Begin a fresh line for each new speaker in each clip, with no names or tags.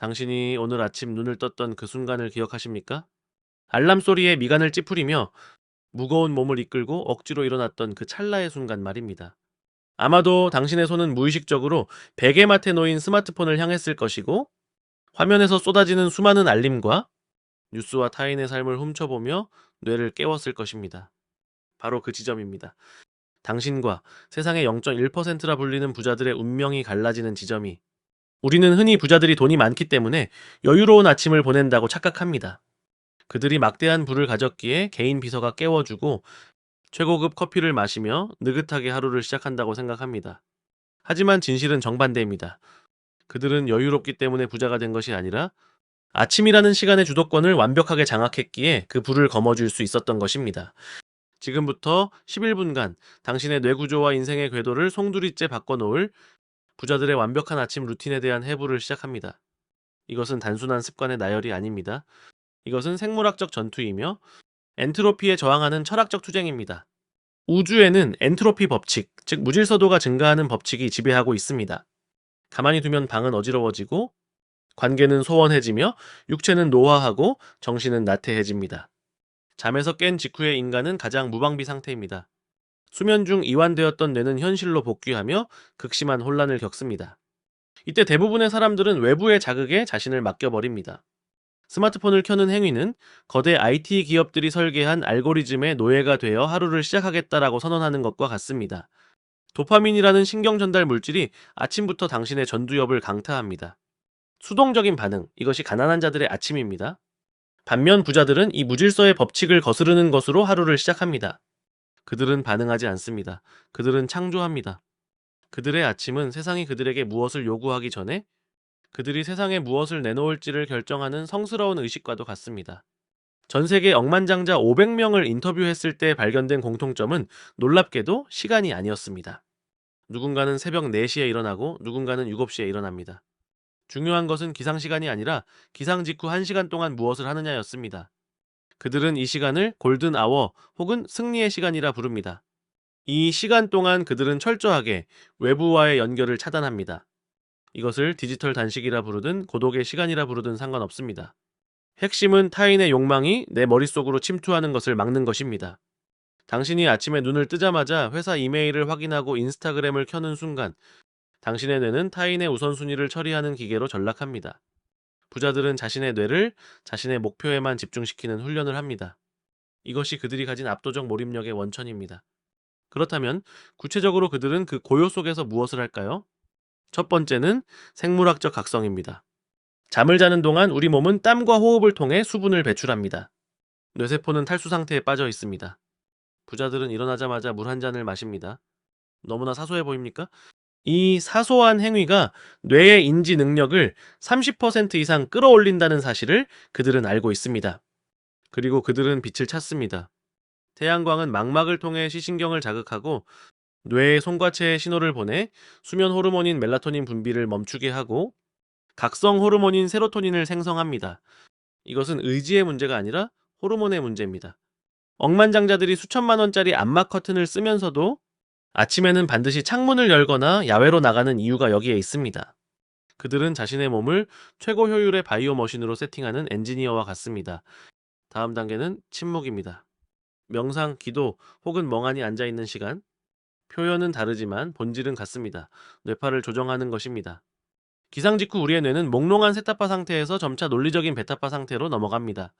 당신이 오늘 아침 눈을 떴던 그 순간을 기억하십니까? 알람 소리에 미간을 찌푸리며 무거운 몸을 이끌고 억지로 일어났던 그 찰나의 순간 말입니다. 아마도 당신의 손은 무의식적으로 베개 맡에 놓인 스마트폰을 향했을 것이고 화면에서 쏟아지는 수많은 알림과 뉴스와 타인의 삶을 훔쳐보며 뇌를 깨웠을 것입니다. 바로 그 지점입니다. 당신과 세상의 0.1%라 불리는 부자들의 운명이 갈라지는 지점이 우리는 흔히 부자들이 돈이 많기 때문에 여유로운 아침을 보낸다고 착각합니다. 그들이 막대한 부를 가졌기에 개인 비서가 깨워주고 최고급 커피를 마시며 느긋하게 하루를 시작한다고 생각합니다. 하지만 진실은 정반대입니다. 그들은 여유롭기 때문에 부자가 된 것이 아니라 아침이라는 시간의 주도권을 완벽하게 장악했기에 그 부를 거머쥘 수 있었던 것입니다. 지금부터 11분간 당신의 뇌구조와 인생의 궤도를 송두리째 바꿔놓을 부자들의 완벽한 아침 루틴에 대한 해부를 시작합니다. 이것은 단순한 습관의 나열이 아닙니다. 이것은 생물학적 전투이며 엔트로피에 저항하는 철학적 투쟁입니다. 우주에는 엔트로피 법칙, 즉 무질서도가 증가하는 법칙이 지배하고 있습니다. 가만히 두면 방은 어지러워지고 관계는 소원해지며 육체는 노화하고 정신은 나태해집니다. 잠에서 깬 직후의 인간은 가장 무방비 상태입니다. 수면 중 이완되었던 뇌는 현실로 복귀하며 극심한 혼란을 겪습니다. 이때 대부분의 사람들은 외부의 자극에 자신을 맡겨버립니다. 스마트폰을 켜는 행위는 거대 IT 기업들이 설계한 알고리즘의 노예가 되어 하루를 시작하겠다라고 선언하는 것과 같습니다. 도파민이라는 신경 전달 물질이 아침부터 당신의 전두엽을 강타합니다. 수동적인 반응, 이것이 가난한 자들의 아침입니다. 반면 부자들은 이 무질서의 법칙을 거스르는 것으로 하루를 시작합니다. 그들은 반응하지 않습니다. 그들은 창조합니다. 그들의 아침은 세상이 그들에게 무엇을 요구하기 전에 그들이 세상에 무엇을 내놓을지를 결정하는 성스러운 의식과도 같습니다. 전 세계 억만장자 500명을 인터뷰했을 때 발견된 공통점은 놀랍게도 시간이 아니었습니다. 누군가는 새벽 4시에 일어나고 누군가는 7시에 일어납니다. 중요한 것은 기상 시간이 아니라 기상 직후 1시간 동안 무엇을 하느냐였습니다. 그들은 이 시간을 골든 아워 혹은 승리의 시간이라 부릅니다. 이 시간 동안 그들은 철저하게 외부와의 연결을 차단합니다. 이것을 디지털 단식이라 부르든 고독의 시간이라 부르든 상관없습니다. 핵심은 타인의 욕망이 내 머릿속으로 침투하는 것을 막는 것입니다. 당신이 아침에 눈을 뜨자마자 회사 이메일을 확인하고 인스타그램을 켜는 순간 당신의 뇌는 타인의 우선순위를 처리하는 기계로 전락합니다. 부자들은 자신의 뇌를 자신의 목표에만 집중시키는 훈련을 합니다. 이것이 그들이 가진 압도적 몰입력의 원천입니다. 그렇다면 구체적으로 그들은 그 고요 속에서 무엇을 할까요? 첫 번째는 생물학적 각성입니다. 잠을 자는 동안 우리 몸은 땀과 호흡을 통해 수분을 배출합니다. 뇌세포는 탈수 상태에 빠져 있습니다. 부자들은 일어나자마자 물 한 잔을 마십니다. 너무나 사소해 보입니까? 이 사소한 행위가 뇌의 인지 능력을 30% 이상 끌어올린다는 사실을 그들은 알고 있습니다. 그리고 그들은 빛을 찾습니다. 태양광은 망막을 통해 시신경을 자극하고 뇌의 송과체에 신호를 보내 수면 호르몬인 멜라토닌 분비를 멈추게 하고 각성 호르몬인 세로토닌을 생성합니다. 이것은 의지의 문제가 아니라 호르몬의 문제입니다. 억만장자들이 수천만 원짜리 암막 커튼을 쓰면서도 아침에는 반드시 창문을 열거나 야외로 나가는 이유가 여기에 있습니다. 그들은 자신의 몸을 최고 효율의 바이오 머신으로 세팅하는 엔지니어와 같습니다. 다음 단계는 침묵입니다. 명상, 기도 혹은 멍하니 앉아 있는 시간. 표현은 다르지만 본질은 같습니다. 뇌파를 조정하는 것입니다. 기상 직후 우리의 뇌는 몽롱한 세타파 상태에서 점차 논리적인 베타파 상태로 넘어갑니다.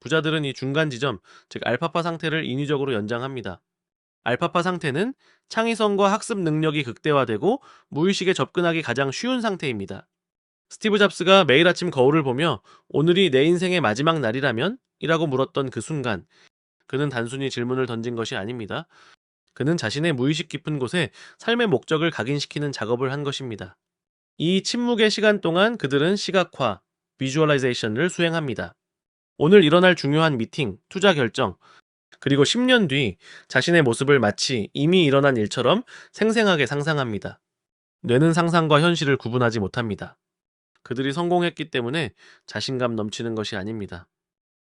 부자들은 이 중간 지점, 즉 알파파 상태를 인위적으로 연장합니다. 알파파 상태는 창의성과 학습 능력이 극대화되고 무의식에 접근하기 가장 쉬운 상태입니다. 스티브 잡스가 매일 아침 거울을 보며 오늘이 내 인생의 마지막 날이라면? 이라고 물었던 그 순간 그는 단순히 질문을 던진 것이 아닙니다. 그는 자신의 무의식 깊은 곳에 삶의 목적을 각인시키는 작업을 한 것입니다. 이 침묵의 시간 동안 그들은 시각화, 비주얼라이제이션을 수행합니다. 오늘 일어날 중요한 미팅, 투자 결정, 그리고 10년 뒤 자신의 모습을 마치 이미 일어난 일처럼 생생하게 상상합니다. 뇌는 상상과 현실을 구분하지 못합니다. 그들이 성공했기 때문에 자신감 넘치는 것이 아닙니다.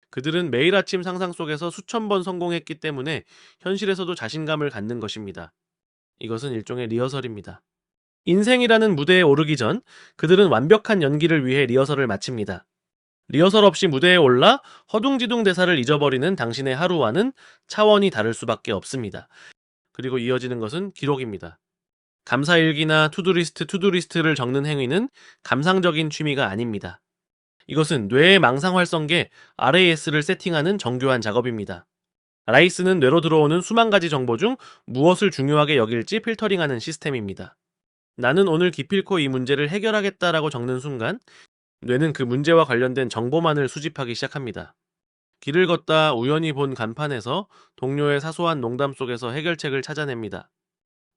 그들은 매일 아침 상상 속에서 수천 번 성공했기 때문에 현실에서도 자신감을 갖는 것입니다. 이것은 일종의 리허설입니다. 인생이라는 무대에 오르기 전 그들은 완벽한 연기를 위해 리허설을 마칩니다. 리허설 없이 무대에 올라 허둥지둥 대사를 잊어버리는 당신의 하루와는 차원이 다를 수밖에 없습니다. 그리고 이어지는 것은 기록입니다. 감사일기나 투두리스트, 투두리스트를 적는 행위는 감상적인 취미가 아닙니다. 이것은 뇌의 망상 활성계 RAS를 세팅하는 정교한 작업입니다. 라이스는 뇌로 들어오는 수만 가지 정보 중 무엇을 중요하게 여길지 필터링하는 시스템입니다. 나는 오늘 기필코 이 문제를 해결하겠다라고 적는 순간 뇌는 그 문제와 관련된 정보만을 수집하기 시작합니다. 길을 걷다 우연히 본 간판에서 동료의 사소한 농담 속에서 해결책을 찾아냅니다.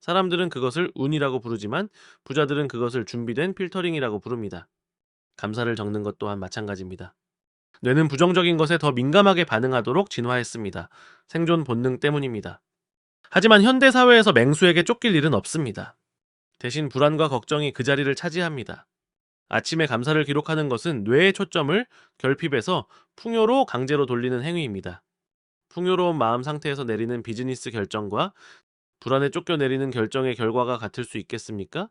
사람들은 그것을 운이라고 부르지만 부자들은 그것을 준비된 필터링이라고 부릅니다. 감사를 적는 것 또한 마찬가지입니다. 뇌는 부정적인 것에 더 민감하게 반응하도록 진화했습니다. 생존 본능 때문입니다. 하지만 현대 사회에서 맹수에게 쫓길 일은 없습니다. 대신 불안과 걱정이 그 자리를 차지합니다. 아침에 감사를 기록하는 것은 뇌의 초점을 결핍해서 풍요로 강제로 돌리는 행위입니다. 풍요로운 마음 상태에서 내리는 비즈니스 결정과 불안에 쫓겨 내리는 결정의 결과가 같을 수 있겠습니까?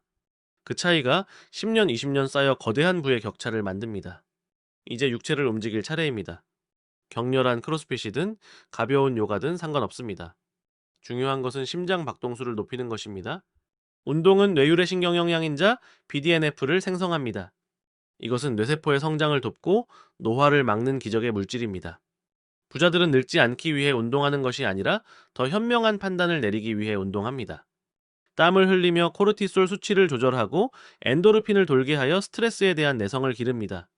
그 차이가 10년, 20년 쌓여 거대한 부의 격차를 만듭니다. 이제 육체를 움직일 차례입니다. 격렬한 크로스핏이든 가벼운 요가든 상관없습니다. 중요한 것은 심장 박동수를 높이는 것입니다. 운동은 뇌율의 신경 영양인자 BDNF를 생성합니다. 이것은 뇌세포의 성장을 돕고 노화를 막는 기적의 물질입니다. 부자들은 늙지 않기 위해 운동하는 것이 아니라 더 현명한 판단을 내리기 위해 운동합니다. 땀을 흘리며 코르티솔 수치를 조절하고 엔도르핀을 돌게 하여 스트레스에 대한 내성을 기릅니다.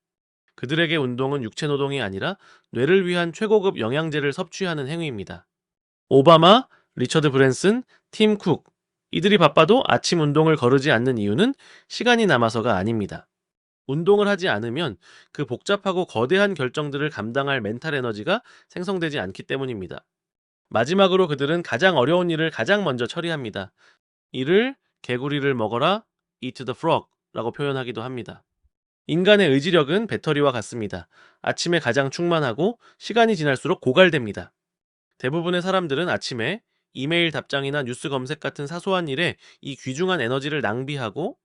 그들에게 운동은 육체 노동이 아니라 뇌를 위한 최고급 영양제를 섭취하는 행위입니다. 오바마, 리처드 브랜슨, 팀 쿡, 이들이 바빠도 아침 운동을 거르지 않는 이유는 시간이 남아서가 아닙니다. 운동을 하지 않으면 그 복잡하고 거대한 결정들을 감당할 멘탈 에너지가 생성되지 않기 때문입니다. 마지막으로 그들은 가장 어려운 일을 가장 먼저 처리합니다. 이를 개구리를 먹어라, eat the frog 라고 표현하기도 합니다. 인간의 의지력은 배터리와 같습니다. 아침에 가장 충만하고 시간이 지날수록 고갈됩니다. 대부분의 사람들은 아침에 이메일 답장이나 뉴스 검색 같은 사소한 일에 이 귀중한 에너지를 낭비하고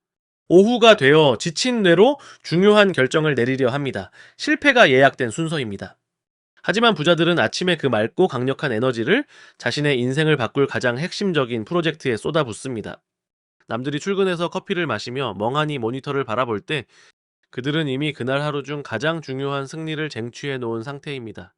오후가 되어 지친 뇌로 중요한 결정을 내리려 합니다. 실패가 예약된 순서입니다. 하지만 부자들은 아침에 그 맑고 강력한 에너지를 자신의 인생을 바꿀 가장 핵심적인 프로젝트에 쏟아붓습니다. 남들이 출근해서 커피를 마시며 멍하니 모니터를 바라볼 때 그들은 이미 그날 하루 중 가장 중요한 승리를 쟁취해 놓은 상태입니다.